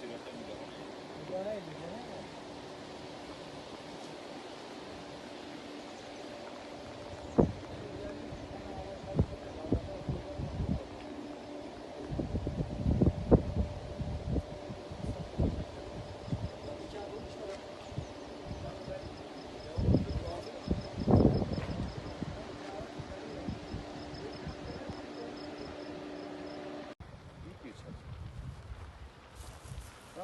c'est la famille.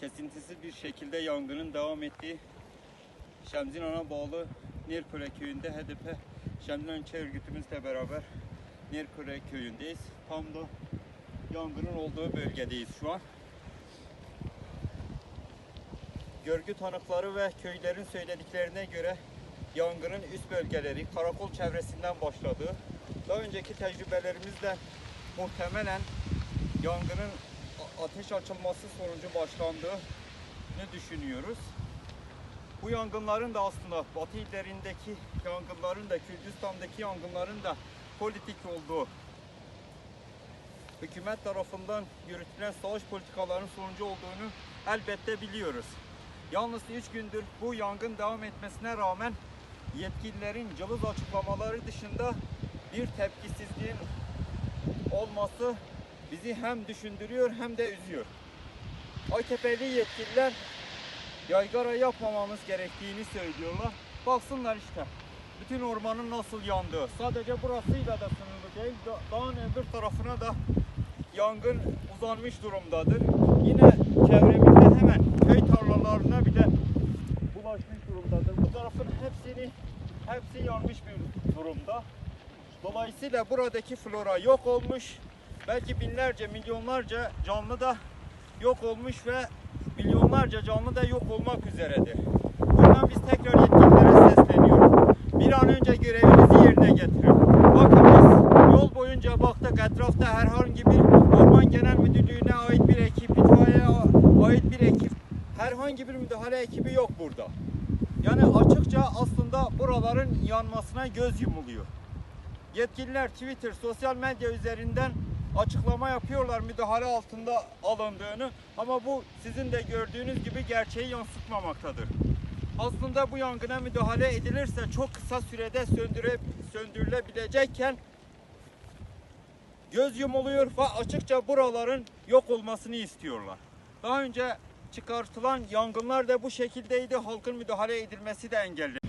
kesintisiz bir şekilde yangının devam ettiği Şemzinan'a bağlı Nirkure köyünde HDP Şemzinan İlçe Örgütümüzle beraber Nirkure köyündeyiz. Tam da yangının olduğu bölgedeyiz şu an. Görgü tanıkları ve köylerin söylediklerine göre yangının üst bölgeleri karakol çevresinden başladığı, daha önceki tecrübelerimizle muhtemelen yangının ateş açılması sonucu başlandığını düşünüyoruz. Bu yangınların da aslında Batı illerindeki yangınların da Kürdistan'daki yangınların da politik olduğu hükümet tarafından yürütülen savaş politikalarının sonucu olduğunu elbette biliyoruz. Yalnız 3 gündür bu yangın devam etmesine rağmen yetkililerin cılız açıklamaları dışında bir tepkisizliğin olması bizi hem düşündürüyor hem de üzüyor. AKP'li yetkililer yaygara yapmamamız gerektiğini söylüyorlar. Baksınlar işte. Bütün ormanın nasıl yandığı. Sadece burasıyla da sınırlı değil. Da- Dağın öbür tarafına da yangın uzanmış durumdadır. Yine çevremizde hemen köy tarlalarına bile bulaşmış durumdadır. Bu tarafın hepsini hepsi yanmış bir durumda. Dolayısıyla buradaki flora yok olmuş. Belki binlerce, milyonlarca canlı da yok olmuş ve milyonlarca canlı da yok olmak üzeredir. Buradan biz tekrar yetkililere sesleniyoruz. Bir an önce görevinizi yerine getirin. Bakın biz yol boyunca baktık etrafta herhangi bir Orman Genel Müdürlüğü'ne ait bir ekip, itfaiyeye ait bir ekip, herhangi bir müdahale ekibi yok burada. Yani açıkça aslında buraların yanmasına göz yumuluyor. Yetkililer Twitter, sosyal medya üzerinden açıklama yapıyorlar müdahale altında alındığını ama bu sizin de gördüğünüz gibi gerçeği yansıtmamaktadır. Aslında bu yangına müdahale edilirse çok kısa sürede söndüre, söndürülebilecekken göz yumuluyor ve açıkça buraların yok olmasını istiyorlar. Daha önce çıkartılan yangınlar da bu şekildeydi. Halkın müdahale edilmesi de engelli.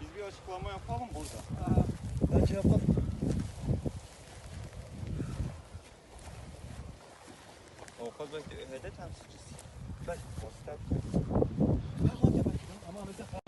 Biz bir açıklama yapalım burada. Bence yapalım. Bey, ÖHD temsilcisi. Ben. Ama bize